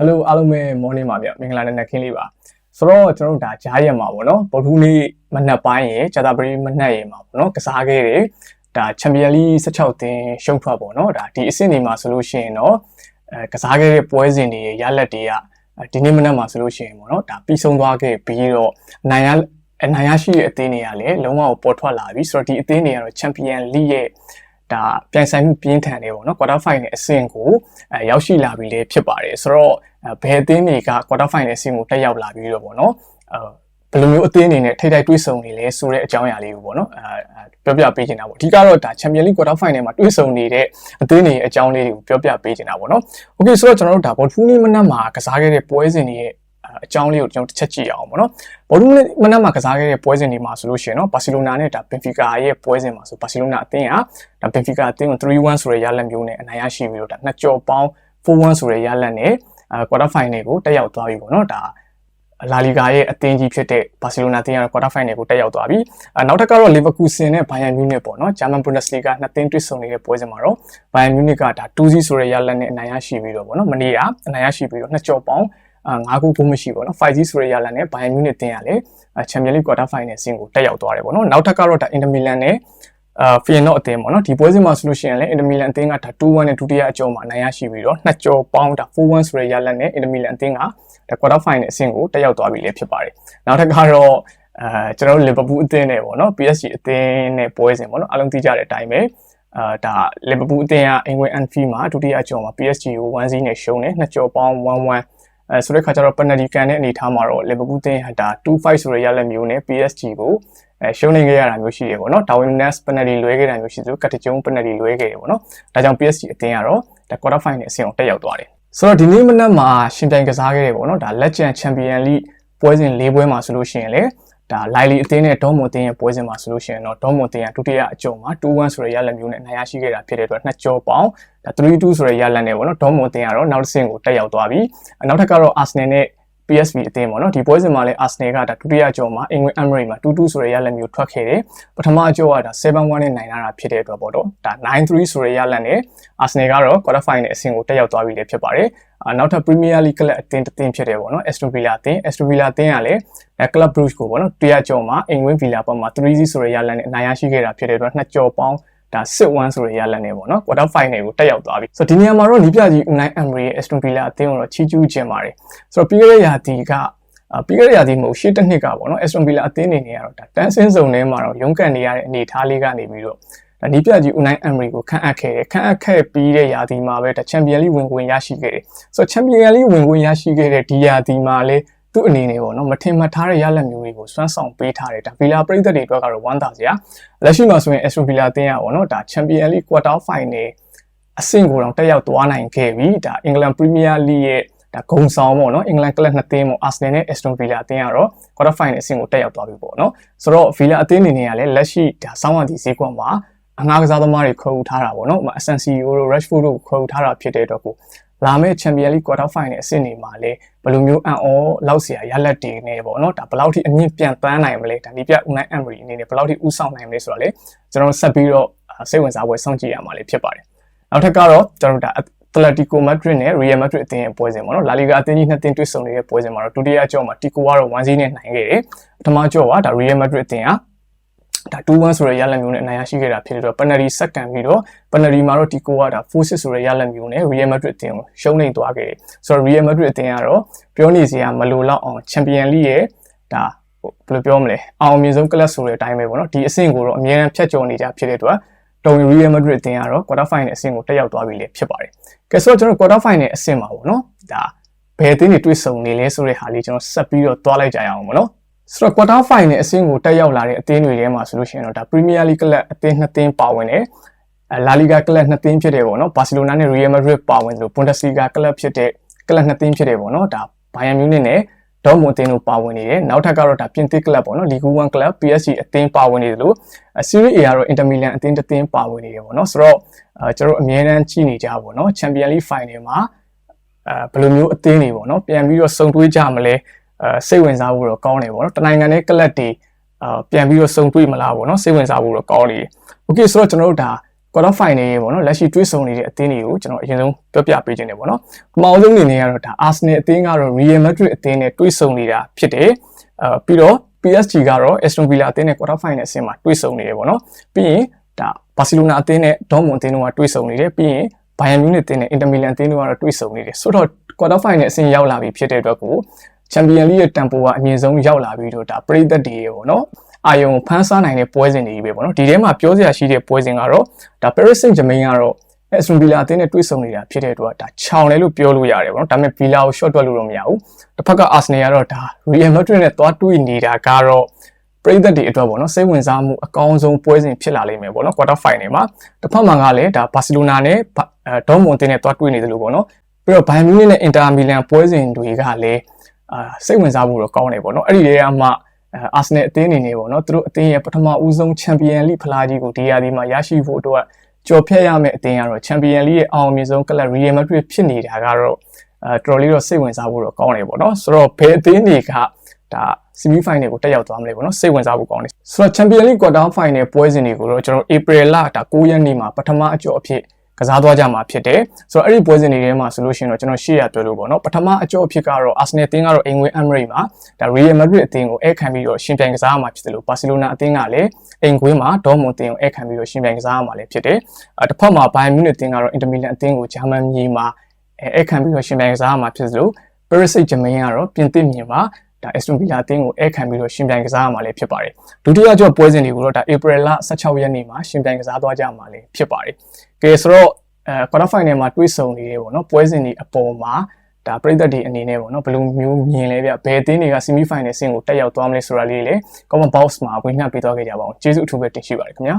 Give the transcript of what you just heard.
Hello အားလုံးပဲ morning ပါဗျမင်္ဂလာနေ့နက်ခင်းလေးပါဆိုတော့ကျွန်တော်တို့ဒါဂျားရက်မှာပေါ့နော်ဗုဒ္ဓဟူးနေ့မနက်ပိုင်းရယ်ဂျာတာပရီမနက်ရယ်မှာပေါ့နော်ကစားခဲ့တယ်ဒါချန်ပီယံလိ16တင်ရှုံးထွက်ပေါ့နော်ဒါဒီအဆင့်တွေမှာဆိုလို့ရှိရင်တော့အဲကစားခဲ့တဲ့ပွဲစဉ်တွေရလက်တွေကဒီနေ့မနက်မှာဆိုလို့ရှိရင်ပေါ့နော်ဒါပြီးဆုံးသွားခဲ့ပြီးတော့နိုင်ရအနိုင်ရရှိတဲ့အသင်းတွေကလည်းလုံးဝပေါ်ထွက်လာပြီဆိုတော့ဒီအသင်းတွေကတော့ချန်ပီယံလိရဲ့ ဒါပြိုင်ဆိုင်မှုပြင်းထန်နေပေါ့နော် quarter final အဆင့်ကိုအဲရောက်ရှိလာပြီလေဖြစ်ပါတယ်ဆိုတော့ဘယ်အသင်းတွေက quarter final အဆင့်ကိုတက်ရောက်လာပြီးတော့ပေါ့နော်အဲဘယ်လိုမျိုးအသင်းတွေနဲ့ထိတိုက်တွေ့ဆုံနေလဲဆိုတဲ့အကြောင်းအရာလေးကိုပေါ့နော်အဲပြောပြပေးချင်တာပေါ့အဓိကတော့ဒါ Champions League quarter final မှာတွေ့ဆုံနေတဲ့အသင်းတွေအကြောင်းလေးတွေကိုပြောပြပေးချင်တာပေါ့နော် Okay ဆိုတော့ကျွန်တော်တို့ဒါဘော်ဖူးနေ့မနက်မှာကစားခဲ့တဲ့ပွဲစဉ်တွေရဲ့ အကြောင်းလေးကိုကျွန်တော်တစ်ချက်ကြည့်အောင်ပေါ့နော်။ဘော်လူးမနက်မှာကစားခဲ့တဲ့ပွဲစဉ်တွေမှာဆိုလို့ရှိရင်တော့ဘာစီလိုနာနဲ့ဒါဘင်ဖီကာရဲ့ပွဲစဉ်မှာဆိုဘာစီလိုနာအသင်းကဒါဘင်ဖီကာအသင်းကို3-1ဆိုတဲ့ရလဒ်မျိုးနဲ့အနိုင်ရရှိပြီးတော့ဒါနှစ်ကြော်ပေါင်း4-1ဆိုတဲ့ရလဒ်နဲ့အဲကွာတာဖိုင်နယ်ကိုတက်ရောက်သွားပြီပေါ့နော်။ဒါလာလီဂါရဲ့အသင်းကြီးဖြစ်တဲ့ဘာစီလိုနာအသင်းကတော့ကွာတာဖိုင်နယ်ကိုတက်ရောက်သွားပြီ။အဲနောက်ထပ်ကတော့လီဗာပူးဆင်နဲ့ဘိုင်ယန်မြူးနစ်ပေါ့နော်။ဂျာမန်ဘွန်ဒက်စလီဂါနှစ်သင်းတွေ့ဆုံနေတဲ့ပွဲစဉ်မှာတော့ဘိုင်ယန်မြူးနစ်ကဒါ2-0ဆိုတဲ့ရလဒ်နဲ့အနိုင်ရရှိပြီးတော့ပေါ့နော်။မနေ့ကအနိုင်ရရှိပြီးတော့နှစ်ကြော်ပေါင်း ၅ခုကိုမရှိပေါ့နော် 5G ဆိုတဲ့ရလနဲ့ဘိုင်ယန်မြူနစ်တင်ရလေချန်ပီယံလိကွာတာဖိုင်နယ်ဆင်းကိုတက်ရောက်သွားတယ်ပေါ့နော်နောက်ထပ်ကတော့ဒါအင်တာမီလန်နဲ့အာဖီယန်တော့အသင်းပေါ့နော်ဒီပွဲစဉ်မှာဆိုလို့ရှိရင်လည်းအင်တာမီလန်အသင်းကဒါ2-1နဲ့ဒုတိယအကျော်မှာနိုင်ရရှိပြီးတော့နှစ်ကျော်ပေါင်းဒါ4-1ဆိုတဲ့ရလနဲ့အင်တာမီလန်အသင်းကဒါကွာတာဖိုင်နယ်အဆင့်ကိုတက်ရောက်သွားပြီလည်းဖြစ်ပါတယ်နောက်ထပ်ကတော့အဲကျွန်တော်တို့လီဗာပူးအသင်းနဲ့ပေါ့နော် PSG အသင်းနဲ့ပွဲစဉ်ပေါ့နော်အားလုံးသိကြတဲ့အတိုင်းပဲအာဒါလီဗာပူးအသင်းကအင်္ဂလန်အန်ဖီမှာဒုတိယအကျော်မှာ PSG ကို1-0နဲ့ရှုံးတယ်နှစ်ကျော်ပေါင်း1-1 အဲဆိုတဲ့ခါကျတော့ penalty ကန်တဲ့အနေထားမှာတော့ Liverpool တင်းဟာဒါ2-5ဆိုတဲ့ရလက်မျိုးနဲ့ PSG ကိုအဲရှုံးနေခဲ့ရတာမျိုးရှိတယ်ပေါ့နော် Darwin Nunez penalty လွဲခဲ့တာမျိုးရှိသလိုကတ်တကျုံ penalty လွဲခဲ့တယ်ပေါ့နော်ဒါကြောင့် PSG အတင်းကတော့ဒါ quarter final အဆင့်အောင်တက်ရောက်သွားတယ်ဆိုတော့ဒီနေ့မနက်မှာရှင်ပြိုင်ကစားခဲ့တယ်ပေါ့နော်ဒါ Legend Champion League ပွဲစဉ်၄ပွဲမှာဆိုလို့ရှိရင်လေ ဒါလိုင်လီအသင်းနဲ့ဒေါမွန်အသင်းရဲ့ပွဲစဉ်မှာဆိုလို့ရှိရင်တော့ဒေါမွန်အသင်းကဒုတိယအကြုံမှာ2-1ဆိုတဲ့ရလဒ်မျိုးနဲ့နိုင်ရရှိခဲ့တာဖြစ်တဲ့အတွက်နှစ်ကြောပေါင်းဒါ3-2ဆိုတဲ့ရလဒ်နဲ့ပေါ့နော်ဒေါမွန်အသင်းကတော့နောက်တစ်ဆင့်ကိုတက်ရောက်သွားပြီနောက်ထပ်ကတော့ Arsenal နဲ့ PSV အသင်းပေါ့နော်ဒီပွဲစဉ်မှာလည်း Arsenal ကဒါဒုတိယကြောမှာ England Emirates မှာ2-2ဆိုတဲ့ရလဒ်မျိုးထွက်ခဲ့တယ်ပထမအကြောကဒါ7-1နဲ့နိုင်လာတာဖြစ်တဲ့အတွက်ပေါ့တော့ဒါ9-3ဆိုတဲ့ရလဒ်နဲ့ Arsenal ကတော့ quarter final အဆင့်ကိုတက်ရောက်သွားပြီလည်းဖြစ်ပါတယ်နောက်ထပ် Premier League ကလပ်အသင်းတစ်သင်းဖြစ်တယ်ပေါ့နော် Aston Villa အသင်း Aston Villa အသင်းကလည်း Club Brugge ကိုပေါ့နော်တရားကြောမှာ England Villa ဘက်မှာ3-0ဆိုတဲ့ရလဒ်နဲ့အနိုင်ရရှိခဲ့တာဖြစ်တဲ့အတွက်နှစ်ကြောပေါင်း ဒါ6-1ဆိုတဲ့ရလဒ်နဲ့ပေါ့နော် quarter final ကိုတက်ရောက်သွားပြီဆိုတော့ဒီနေရာမှာတော့နီးပြကြီး Unai Emery ရဲ့ Aston Villa အသင်းကိုတော့ချီးကျူးခြင်းပါတယ်ဆိုတော့ပြီးခဲ့တဲ့ရာသီကပြီးခဲ့တဲ့ရာသီမဟုတ်ရှေ့တစ်နှစ်ကပေါ့နော် Aston Villa အသင်းနေနေရတော့ဒါတန်းစင်းစုံထဲမှာတော့ရုန်းကန်နေရတဲ့အနေအထားလေးကနေပြီးတော့ဒါနီးပြကြီး Unai Emery ကိုခန့်အပ်ခဲ့တယ်ခန့်အပ်ခဲ့ပြီးတဲ့ရာသီမှာပဲဒါ Champions League ဝင်ခွင့်ရရှိခဲ့တယ်ဆိုတော့ Champions League ဝင်ခွင့်ရရှိခဲ့တဲ့ဒီရာသီမှာလည်း သူ့အနေနဲ့ပေါ့နော်မထင်မှတ်ထားတဲ့ရလဒ်မျိုးတွေကိုစွမ်းဆောင်ပေးထားတယ်ဒါဗီလာပရိသတ်တွေအတွက်ကတော့ဝမ်းသာစရာလက်ရှိမှာဆိုရင် Aston Villa အသင်းကပေါ့နော်ဒါ Champions League Quarter Final အဆင့်ကိုတော့တက်ရောက်သွားနိုင်ခဲ့ပြီဒါ England Premier League ရဲ့ဒါဂုံဆောင်ပေါ့နော်အင်္ဂလန်ကလပ်နှစ်သင်းပေါ့အာဆနယ်နဲ့ Aston Villa အသင်းကတော့ quarter final အဆင့်ကိုတက်ရောက်သွားပြီပေါ့နော်ဆိုတော့ Villa အသင်းအနေနဲ့ကလည်းလက်ရှိဒါစောင်းဝါဒီဈေးကွက်မှာ အငှားကစားသမားတွေခေါ်ယူထားတာပေါ့နော်အဆန်စီယိုတို့ Rashford တို့ခေါ်ယူထားတာဖြစ်တဲ့အတွက်ကိုလာမယ့် Champions League Quarter Final အဆင့်တွေမှာလည်းဘယ်လိုမျိုးအံ့ဩလောက်စရာရလဒ်တွေနဲ့ပေါ့နော်ဒါဘယ်လောက်ထိအမြင့်ပြန်ပန်းနိုင်မလဲဒါဒီပြ Unai Emery အနေနဲ့ဘယ်လောက်ထိဥဆောင်နိုင်မလဲဆိုတာလေကျွန်တော်ဆက်ပြီးတော့စိတ်ဝင်စားပွဲစောင့်ကြည့်ရမှာလေးဖြစ်ပါတယ်နောက်ထပ်ကတော့ကျွန်တော်ဒါ Atletico Madrid နဲ့ Real Madrid အသင်းရဲ့ပွဲစဉ်ပေါ့နော် La Liga အသင်းကြီးနှစ်သင်းတွေ့ဆုံနေတဲ့ပွဲစဉ်မှာတော့ဒုတိယကြော့မှာ Tico ကတော့1-0နဲ့နိုင်ခဲ့တယ်ပထမကြော့ကဒါ Real Madrid အသင်းက ဒါ2-1ဆိုတဲ့ရလဒ်မျိုးနဲ့အနိုင်ရရှိခဲ့တာဖြစ်တဲ့တော့ penalty စက္ကန့်ပြီးတော့ penalty မှာတော့ Tico ကဒါ4-6ဆိုတဲ့ရလဒ်မျိုးနဲ့ Real Madrid အသင်းကိုရှုံးနေသွားခဲ့တယ်။ဆိုတော့ Real Madrid အသင်းကတော့ပြောနေစရာမလိုတော့အောင် Champions League ရဲ့ဒါဘယ်လိုပြောမလဲအောင်မြင်ဆုံးကလပ်ဆိုတဲ့အတိုင်းပဲပေါ့နော်ဒီအဆင့်ကိုတော့အများအားဖြတ်ကျော်နေကြဖြစ်တဲ့အတွက်တော်ဝင် Real Madrid အသင်းကတော့ quarter final အဆင့်ကိုတက်ရောက်သွားပြီလေဖြစ်ပါတယ်။ကဲဆိုတော့ကျွန်တော် quarter final အဆင့်မှာပေါ့နော်။ဒါဘယ်အသင်းတွေတွေ့ဆုံနေလဲဆိုတဲ့ဟာလေးကျွန်တော်ဆက်ပြီးတော့သွားလိုက်ကြရအောင်ပေါ့နော်။ ဆိုတော့ quarter final အဆင့်ကိုတက်ရောက်လာတဲ့အသင်းတွေထဲမှာဆိုလို့ရှိရင်တော့ဒါ Premier League ကလပ်အသင်းနှစ်သင်းပါဝင်တယ်။ La Liga ကလပ်နှစ်သင်းဖြစ်တယ်ပေါ့နော်။ Barcelona နဲ့ Real Madrid ပါဝင်တယ်လို့ Bundesliga ကလပ်ဖြစ်တဲ့ကလပ်နှစ်သင်းဖြစ်တယ်ပေါ့နော်။ဒါ Bayern Munich နဲ့ဒေါ်မွန်အသင်းတို့ပါဝင်နေတယ်နောက်ထပ်ကတော့ဒါပြင်သစ်ကလပ်ပေါ့နော်လီဂူ1ကလပ် PSG အသင်းပါဝင်နေတယ်လို့ Serie A ကတော့ Inter Milan အသင်းတစ်သင်းပါဝင်နေတယ်ပေါ့နော်ဆိုတော့အဲကျွန်တော်အမြဲတမ်းကြည့်နေကြပါပေါ့နော် Champions League Final မှာအဲဘယ်လိုမျိုးအသင်းတွေပေါ့နော်ပြန်ပြီးတော့စုံတွေးကြမလဲ အဲစိတ်ဝင်စားဖို့တော့ကောင်းတယ်ပေါ့နော်တနိုင်ငံနဲ့ကလပ်တွေအာပြန်ပြီးတော့စုံတွေးမလားပေါ့နော်စိတ်ဝင်စားဖို့တော့ကောင်းနေတယ် Okay ဆိုတော့ကျွန်တော်တို့ဒါ quarter final ရေပေါ့နော်လက်ရှိတွေးဆုံနေတဲ့အသင်းတွေကိုကျွန်တော်အရင်ဆုံးပြောပြပေးခြင်းတယ်ပေါ့နော်ပထမဆုံးအနေနဲ့ကတော့ဒါ Arsenal အသင်းကတော့ Real Madrid အသင်းနဲ့တွေးဆုံနေတာဖြစ်တယ်အဲပြီးတော့ PSG ကတော့ Aston Villa အသင်းနဲ့ quarter final အဆင့်မှာတွေးဆုံနေတယ်ပေါ့နော်ပြီးရင်ဒါ Barcelona အသင်းနဲ့ Dortmund အသင်းတို့ကတွေးဆုံနေတယ်ပြီးရင် Bayern Munich အသင်းနဲ့ Inter Milan အသင်းတို့ကတော့တွေးဆုံနေတယ်ဆိုတော့ quarter final အဆင့်ရောက်လာပြီဖြစ်တဲ့အတွက်ကို Champion League ရဲ့ tempo ကအမြင့်ဆုံးရောက်လာပြီးတော့ဒါပရိသတ်တွေရေပေါ့နော်အာယုံဖန်းစားနိုင်တဲ့ပွဲစဉ်တွေကြီးပဲပေါ့နော်ဒီထဲမှာပြောစရာရှိတဲ့ပွဲစဉ်ကတော့ဒါ Paris Saint-Germain ကတော့ Aston Villa အသင်းနဲ့တွေ့ဆုံနေတာဖြစ်တဲ့အတွက်ဒါခြောင်တယ်လို့ပြောလို့ရတယ်ပေါ့နော်ဒါပေမဲ့ Villa ကို short တွက်လို့တော့မရဘူးတစ်ဖက်က Arsenal ကတော့ဒါ Real Madrid နဲ့သွားတွေ့နေတာကတော့ပရိသတ်တွေအတွက်ပေါ့နော်စိတ်ဝင်စားမှုအကောင်းဆုံးပွဲစဉ်ဖြစ်လာလိမ့်မယ်ပေါ့နော် quarter final မှာတစ်ဖက်မှာကလည်းဒါ Barcelona နဲ့ဒေါမွန်အသင်းနဲ့သွားတွေ့နေတယ်လို့ပေါ့နော်ပြီးတော့ Bayern Munich နဲ့ Inter Milan ပွဲစဉ်တွေကလည်း အာစိတ်ဝင်စားဖို့တော့ကောင်းတယ်ပေါ့နော်အဲ့ဒီတွေကမှအာဆနယ်အသင်းအနေနဲ့ပေါ့နော်သူတို့အသင်းရဲ့ပထမဦးဆုံးချန်ပီယံလိဖလားကြီးကိုဒီရာဒီမှာရရှိဖို့အတွက်ကြော်ဖြတ်ရမယ့်အသင်းကတော့ချန်ပီယံလိရဲ့အောင်မြင်ဆုံးကလပ်ရီယယ်မက်ဒရစ်ဖြစ်နေတာကတော့အဲတော်တော်လေးတော့စိတ်ဝင်စားဖို့တော့ကောင်းတယ်ပေါ့နော်ဆိုတော့ဘယ်အသင်းတွေကဒါ semi final ကိုတက်ရောက်သွားမလဲပေါ့နော်စိတ်ဝင်စားဖို့ကောင်းတယ်ဆိုတော့ Champions League quarter final ပွဲစဉ်တွေကိုတော့ကျွန်တော် April လဒါ9ရက်နေ့မှာပထမအကြော့အဖြစ် ကစားသွားကြမှာဖြစ်တယ်ဆိုတော့အဲ့ဒီပွဲစဉ်တွေထဲမှာဆိုလို့ရှိရင်တော့ကျွန်တော်ရှေ့ရပြောလို့ပေါ့နော်ပထမအကြော့အဖြစ်ကတော့ Arsenal အသင်းကတော့အင်ငွေ Emirates မှာဒါ Real Madrid အသင်းကိုအဲခံပြီးတော့ရှင်ပြိုင်ကစားရမှာဖြစ်တယ်လို့ Barcelona အသင်းကလည်းအင်ငွေမှာ Dortmund အသင်းကိုအဲခံပြီးတော့ရှင်ပြိုင်ကစားရမှာလည်းဖြစ်တယ်အဲတစ်ဖက်မှာ Bayern Munich အသင်းကတော့ Inter Milan အသင်းကိုဂျာမန်မြေမှာအဲခံပြီးတော့ရှင်ပြိုင်ကစားရမှာဖြစ်သလို Paris Saint-Germain ကတော့ပြင်သစ်မြေမှာ ဒါ Aston Villa အသင်းကိုအဲခံပြီးတော့ရှင်ပြိုင်ကစားရမှာလည်းဖြစ်ပါတယ်ဒုတိယကြော့ပွဲစဉ်တွေကိုတော့ဒါ April လ16ရက်နေ့မှာရှင်ပြိုင်ကစားသွားကြမှာလည်းဖြစ်ပါတယ်ကဲဆိုတော့အဲ quarter final မှာတွေးဆုံနေတယ်ပေါ့နော်ပွဲစဉ်တွေအပေါ်မှာဒါပြည်သက်တွေအနေနဲ့ပေါ့နော်ဘယ်လိုမျိုးမြင်လဲဗျဘယ်အသင်းတွေက semi final ဆင့်ကိုတက်ရောက်သွားမလဲဆိုတာလေးလေ comment box မှာဝင်နှက်ပေးသွားခဲ့ကြပါအောင်ကျေးဇူးအထူးပဲတင်ရှိပါတယ်ခင်ဗျာ